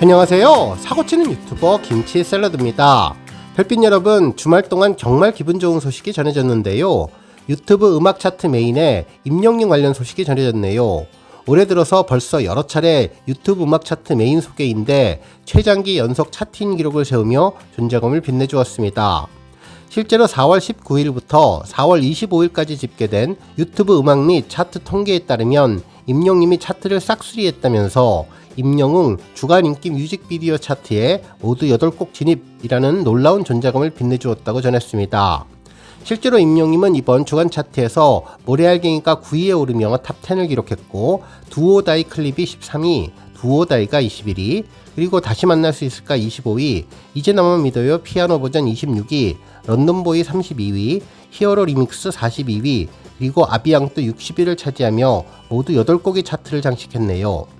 안녕하세요. 사고치는 유튜버 김치 샐러드입니다. 별빛 여러분, 주말 동안 정말 기분 좋은 소식이 전해졌는데요. 유튜브 음악 차트 메인에 임영웅 관련 소식이 전해졌네요. 올해 들어서 벌써 여러 차례 유튜브 음악 차트 메인 소개인데 최장기 연속 차트인 기록을 세우며 존재감을 빛내주었습니다. 실제로 4월 19일부터 4월 25일까지 집계된 유튜브 음악 및 차트 통계에 따르면 임영님이 차트를 싹쓸이했다면서 임영웅 주간 인기 뮤직비디오 차트에 모두 8곡 진입이라는 놀라운 존재감을 빛내주었다고 전했습니다. 실제로 임영님은 이번 주간 차트에서 모래알갱이가 9위에 오르며 탑10을 기록했고 두오다이 클립이 13위, 두오다이가 21위, 그리고 다시 만날 수 있을까 25위, 이제 나만 믿어요 피아노 버전 26위, 런던보이 32위, 히어로 리믹스 42위, 그리고 아비앙도 60위를 차지하며 모두 8곡의 차트를 장식했네요.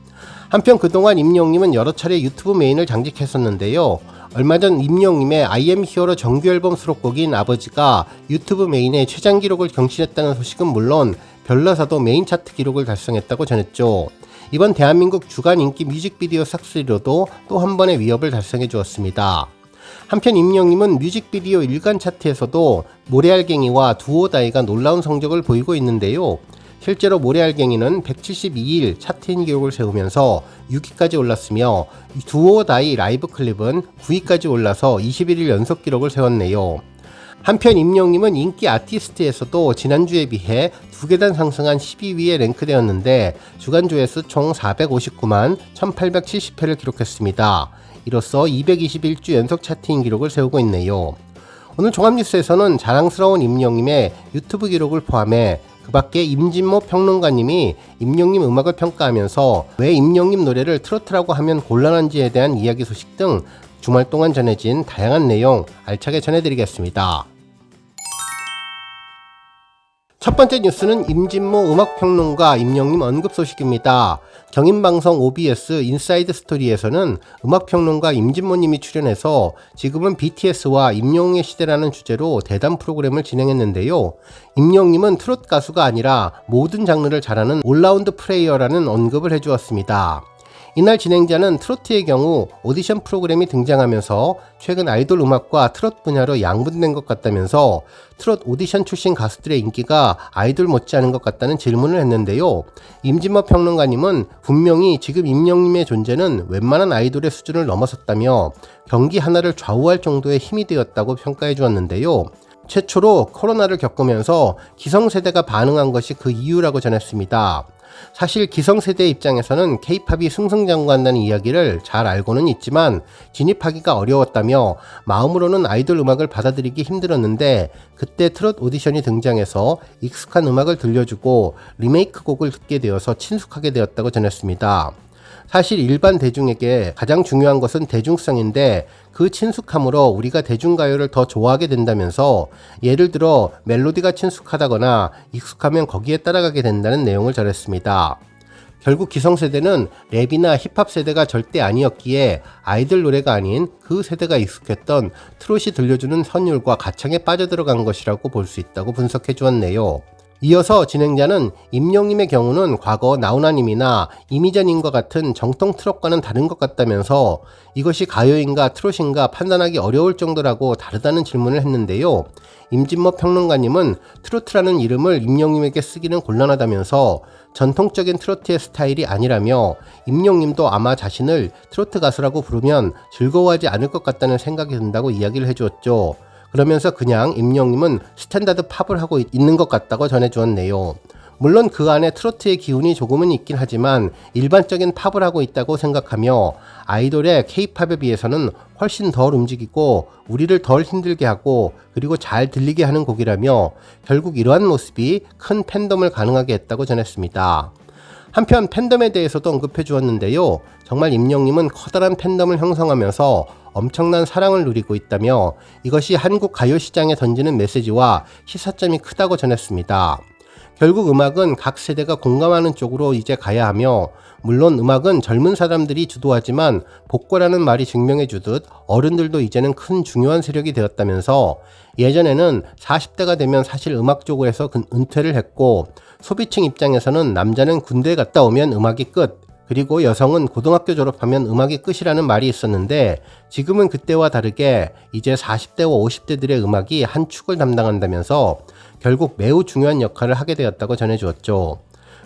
한편 그동안 임영님은 여러 차례 유튜브 메인을 장식했었는데요. 얼마 전 임영님의 I am 히어로 정규 앨범 수록곡인 아버지가 유튜브 메인의 최장 기록을 경신했다는 소식은 물론 별나사도 메인 차트 기록을 달성했다고 전했죠. 이번 대한민국 주간 인기 뮤직비디오 싹쓸이로도 또 한 번의 위협을 달성해 주었습니다. 한편 임영님은 뮤직비디오 일간 차트에서도 모래알갱이와 두오다이가 놀라운 성적을 보이고 있는데요. 실제로 모래알갱이는 172일 차트인 기록을 세우면서 6위까지 올랐으며 두오다이 라이브 클립은 9위까지 올라서 21일 연속 기록을 세웠네요. 한편 임영님은 인기 아티스트에서도 지난주에 비해 두 계단 상승한 12위에 랭크되었는데 주간 조회수 총 459만 1870회를 기록했습니다. 이로써 221주 연속 차트인 기록을 세우고 있네요. 오늘 종합뉴스에서는 자랑스러운 임영님의 유튜브 기록을 포함해 그 밖에 임진모 평론가님이 임영님 음악을 평가하면서 왜 임영님 노래를 트로트라고 하면 곤란한지에 대한 이야기 소식 등 주말 동안 전해진 다양한 내용 알차게 전해드리겠습니다. 첫 번째 뉴스는 임진모 음악평론가 임영님 언급 소식입니다. 경인방송 OBS 인사이드 스토리에서는 음악평론가 임진모님이 출연해서 지금은 BTS와 임영웅의 시대라는 주제로 대담 프로그램을 진행했는데요. 임영웅님은 트롯 가수가 아니라 모든 장르를 잘하는 올라운드 플레이어라는 언급을 해주었습니다. 이날 진행자는 트로트의 경우 오디션 프로그램이 등장하면서 최근 아이돌 음악과 트롯 분야로 양분된 것 같다면서 트롯 오디션 출신 가수들의 인기가 아이돌 못지않은 것 같다는 질문을 했는데요. 임진모 평론가님은 분명히 지금 임영님의 존재는 웬만한 아이돌의 수준을 넘어섰다며 경기 하나를 좌우할 정도의 힘이 되었다고 평가해 주었는데요. 최초로 코로나를 겪으면서 기성세대가 반응한 것이 그 이유라고 전했습니다. 사실 기성세대 입장에서는 케이팝이 승승장구한다는 이야기를 잘 알고는 있지만 진입하기가 어려웠다며 마음으로는 아이돌 음악을 받아들이기 힘들었는데 그때 트롯 오디션이 등장해서 익숙한 음악을 들려주고 리메이크 곡을 듣게 되어서 친숙하게 되었다고 전했습니다. 사실 일반 대중에게 가장 중요한 것은 대중성인데 그 친숙함으로 우리가 대중가요를 더 좋아하게 된다면서 예를 들어 멜로디가 친숙하다거나 익숙하면 거기에 따라가게 된다는 내용을 전했습니다. 결국 기성세대는 랩이나 힙합 세대가 절대 아니었기에 아이들 노래가 아닌 그 세대가 익숙했던 트롯이 들려주는 선율과 가창에 빠져들어간 것이라고 볼 수 있다고 분석해 주었네요. 이어서 진행자는 임영님의 경우는 과거 나훈아님이나 이미자님과 같은 정통 트롯과는 다른 것 같다면서 이것이 가요인가 트롯인가 판단하기 어려울 정도라고 다르다는 질문을 했는데요. 임진모 평론가님은 트로트라는 이름을 임영님에게 쓰기는 곤란하다면서 전통적인 트로트의 스타일이 아니라며 임영님도 아마 자신을 트로트 가수라고 부르면 즐거워하지 않을 것 같다는 생각이 든다고 이야기를 해주었죠. 그러면서 그냥 임영님은 스탠다드 팝을 하고 있는 것 같다고 전해주었네요. 물론 그 안에 트로트의 기운이 조금은 있긴 하지만 일반적인 팝을 하고 있다고 생각하며 아이돌의 케이팝에 비해서는 훨씬 덜 움직이고 우리를 덜 힘들게 하고 그리고 잘 들리게 하는 곡이라며 결국 이러한 모습이 큰 팬덤을 가능하게 했다고 전했습니다. 한편 팬덤에 대해서도 언급해 주었는데요. 정말 임영님은 커다란 팬덤을 형성하면서 엄청난 사랑을 누리고 있다며 이것이 한국 가요 시장에 던지는 메시지와 시사점이 크다고 전했습니다. 결국 음악은 각 세대가 공감하는 쪽으로 이제 가야 하며 물론 음악은 젊은 사람들이 주도하지만 복고라는 말이 증명해 주듯 어른들도 이제는 큰 중요한 세력이 되었다면서 예전에는 40대가 되면 사실 음악 쪽에서 은퇴를 했고 소비층 입장에서는 남자는 군대 에 갔다 오면 음악이 끝 그리고 여성은 고등학교 졸업하면 음악이 끝이라는 말이 있었는데 지금은 그때와 다르게 이제 40대와 50대들의 음악이 한 축을 담당한다면서 결국 매우 중요한 역할을 하게 되었다고 전해주었죠.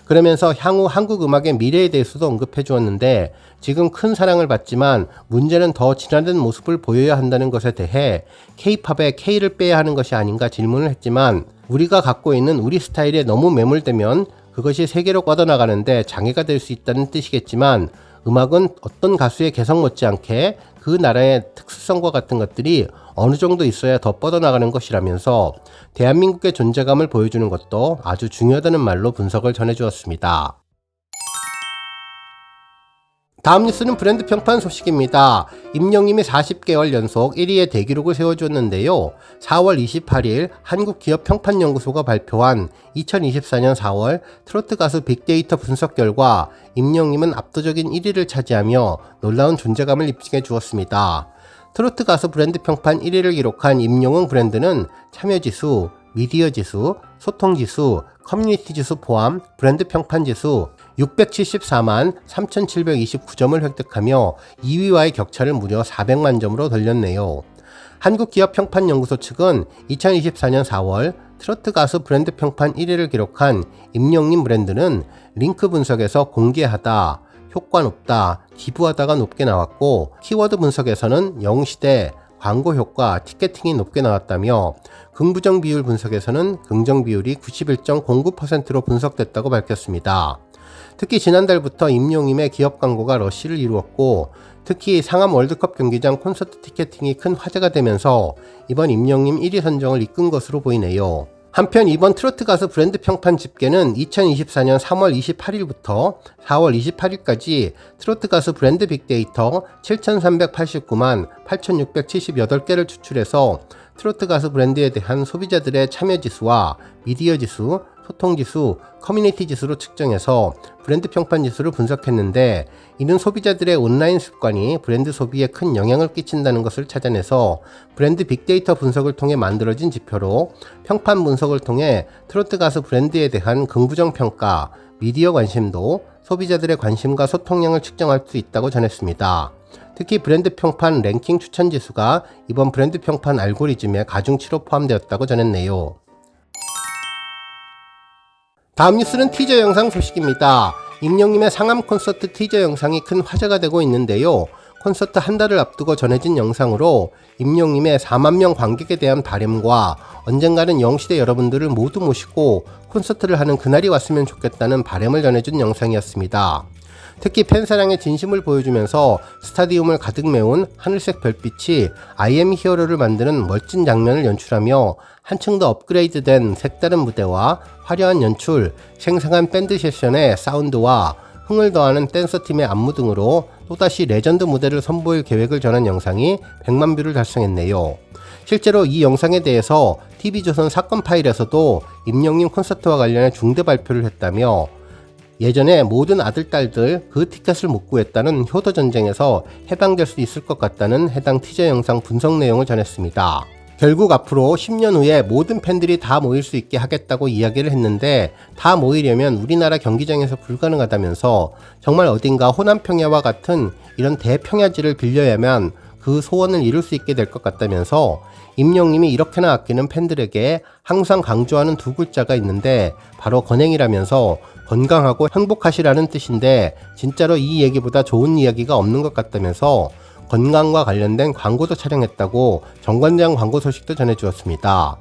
그러면서 향후 한국 음악의 미래에 대해서도 언급해 주었는데 지금 큰 사랑을 받지만 문제는 더 진화된 모습을 보여야 한다는 것에 대해 K-팝에 K를 빼야 하는 것이 아닌가 질문을 했지만 우리가 갖고 있는 우리 스타일에 너무 매몰되면 그것이 세계로 뻗어나가는데 장애가 될 수 있다는 뜻이겠지만 음악은 어떤 가수의 개성 못지않게 그 나라의 특수성과 같은 것들이 어느 정도 있어야 더 뻗어나가는 것이라면서 대한민국의 존재감을 보여주는 것도 아주 중요하다는 말로 분석을 전해주었습니다. 다음 뉴스는 브랜드 평판 소식입니다. 임영님이 40개월 연속 1위의 대기록을 세워주었는데요. 4월 28일 한국기업평판연구소가 발표한 2024년 4월 트로트 가수 빅데이터 분석 결과 임영님은 압도적인 1위를 차지하며 놀라운 존재감을 입증해 주었습니다. 트로트 가수 브랜드 평판 1위를 기록한 임영웅 브랜드는 참여지수, 미디어 지수, 소통 지수, 커뮤니티 지수 포함 브랜드 평판 지수 674만 3,729점을 획득하며 2위와의 격차를 무려 400만 점으로 돌렸네요. 한국기업평판연구소 측은 2024년 4월 트로트 가수 브랜드 평판 1위를 기록한 임영님 브랜드는 링크 분석에서 공개하다, 효과 높다, 기부하다가 높게 나왔고 키워드 분석에서는 영시대, 광고 효과, 티켓팅이 높게 나왔다며 긍부정 비율 분석에서는 긍정 비율이 91.09%로 분석됐다고 밝혔습니다. 특히 지난달부터 임용임의 기업 광고가 러쉬를 이루었고 특히 상암 월드컵 경기장 콘서트 티켓팅이 큰 화제가 되면서 이번 임용임 1위 선정을 이끈 것으로 보이네요. 한편 이번 트로트 가수 브랜드 평판 집계는 2024년 3월 28일부터 4월 28일까지 트로트 가수 브랜드 빅데이터 7,389만 8,678개를 추출해서 트로트 가수 브랜드에 대한 소비자들의 참여 지수와 미디어 지수, 소통 지수, 커뮤니티 지수로 측정해서 브랜드 평판 지수를 분석했는데 이는 소비자들의 온라인 습관이 브랜드 소비에 큰 영향을 끼친다는 것을 찾아내서 브랜드 빅데이터 분석을 통해 만들어진 지표로 평판 분석을 통해 트로트 가수 브랜드에 대한 긍부정 평가, 미디어 관심도, 소비자들의 관심과 소통량을 측정할 수 있다고 전했습니다. 특히 브랜드 평판 랭킹 추천 지수가 이번 브랜드 평판 알고리즘의 가중치로 포함되었다고 전했네요. 다음 뉴스는 티저 영상 소식입니다. 임영님의 상암 콘서트 티저 영상이 큰 화제가 되고 있는데요. 콘서트 한 달을 앞두고 전해진 영상으로 임영님의 4만 명 관객에 대한 바램과 언젠가는 영시대 여러분들을 모두 모시고 콘서트를 하는 그날이 왔으면 좋겠다는 바램을 전해준 영상이었습니다. 특히 팬사랑의 진심을 보여주면서 스타디움을 가득 메운 하늘색 별빛이 IM 히어로를 만드는 멋진 장면을 연출하며 한층 더 업그레이드된 색다른 무대와 화려한 연출, 생생한 밴드 세션의 사운드와 흥을 더하는 댄서팀의 안무 등으로 또다시 레전드 무대를 선보일 계획을 전한 영상이 100만 뷰를 달성했네요. 실제로 이 영상에 대해서 TV조선 사건 파일에서도 임영님 콘서트와 관련해 중대 발표를 했다며 예전에 모든 아들, 딸들 그 티켓을 못 구했다는 효도 전쟁에서 해방될 수 있을 것 같다는 해당 티저 영상 분석 내용을 전했습니다. 결국 앞으로 10년 후에 모든 팬들이 다 모일 수 있게 하겠다고 이야기를 했는데 다 모이려면 우리나라 경기장에서 불가능하다면서 정말 어딘가 호남평야와 같은 이런 대평야지를 빌려야만 그 소원을 이룰 수 있게 될 것 같다면서 임영님이 이렇게나 아끼는 팬들에게 항상 강조하는 두 글자가 있는데 바로 건행이라면서 건강하고 행복하시라는 뜻인데 진짜로 이 얘기보다 좋은 이야기가 없는 것 같다면서 건강과 관련된 광고도 촬영했다고 정관장 광고 소식도 전해주었습니다.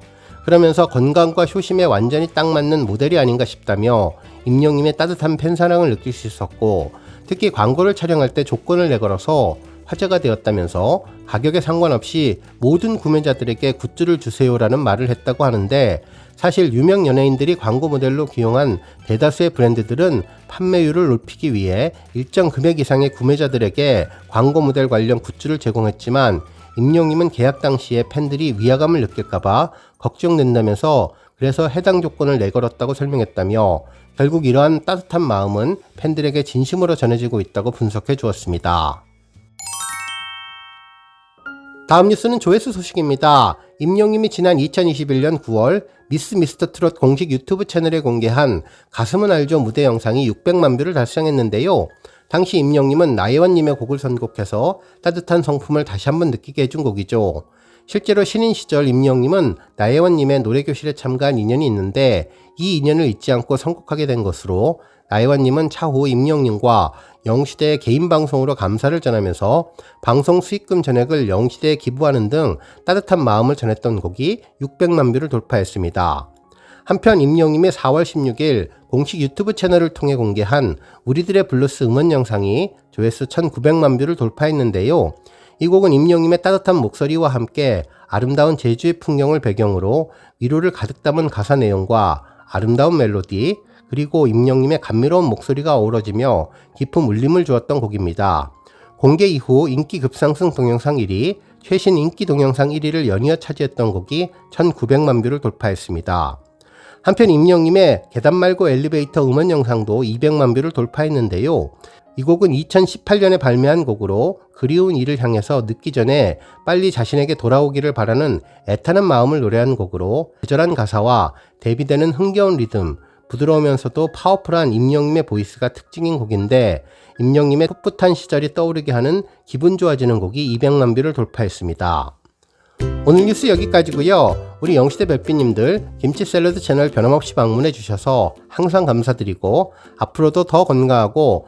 그러면서 건강과 효심에 완전히 딱 맞는 모델이 아닌가 싶다며 임영님의 따뜻한 팬사랑을 느낄 수 있었고 특히 광고를 촬영할 때 조건을 내걸어서 화제가 되었다면서 가격에 상관없이 모든 구매자들에게 굿즈를 주세요라는 말을 했다고 하는데 사실 유명 연예인들이 광고 모델로 기용한 대다수의 브랜드들은 판매율을 높이기 위해 일정 금액 이상의 구매자들에게 광고 모델 관련 굿즈를 제공했지만 임용님은 계약 당시에 팬들이 위화감을 느낄까봐 걱정된다면서 그래서 해당 조건을 내걸었다고 설명했다며 결국 이러한 따뜻한 마음은 팬들에게 진심으로 전해지고 있다고 분석해 주었습니다. 다음 뉴스는 조회수 소식입니다. 임영님이 지난 2021년 9월 미스 미스터 트롯 공식 유튜브 채널에 공개한 가슴은 알죠 무대 영상이 600만 뷰를 달성했는데요. 당시 임영님은 나혜원님의 곡을 선곡해서 따뜻한 성품을 다시 한번 느끼게 해준 곡이죠. 실제로 신인 시절 임영님은 나혜원님의 노래교실에 참가한 인연이 있는데 이 인연을 잊지 않고 선곡하게 된 것으로 나혜원님은 차후 임영님과 영시대의 개인 방송으로 감사를 전하면서 방송 수익금 전액을 영시대에 기부하는 등 따뜻한 마음을 전했던 곡이 600만 뷰를 돌파했습니다. 한편 임영님의 4월 16일 공식 유튜브 채널을 통해 공개한 우리들의 블루스 음원 영상이 조회수 1900만 뷰를 돌파했는데요. 이 곡은 임영님의 따뜻한 목소리와 함께 아름다운 제주의 풍경을 배경으로 위로를 가득 담은 가사 내용과 아름다운 멜로디, 그리고 임영님의 감미로운 목소리가 어우러지며 깊은 울림을 주었던 곡입니다. 공개 이후 인기 급상승 동영상 1위, 최신 인기 동영상 1위를 연이어 차지했던 곡이 1900만 뷰를 돌파했습니다. 한편 임영님의 계단 말고 엘리베이터 음원 영상도 200만 뷰를 돌파했는데요. 이 곡은 2018년에 발매한 곡으로 그리운 이를 향해서 늦기 전에 빨리 자신에게 돌아오기를 바라는 애타는 마음을 노래한 곡으로 애절한 가사와 대비되는 흥겨운 리듬, 부드러우면서도 파워풀한 임영님의 보이스가 특징인 곡인데 임영님의 풋풋한 시절이 떠오르게 하는 기분 좋아지는 곡이 200만 뷰를 돌파했습니다. 오늘 뉴스 여기까지고요. 우리 영시대 별빛님들 김치 샐러드 채널 변함없이 방문해 주셔서 항상 감사드리고 앞으로도 더 건강하고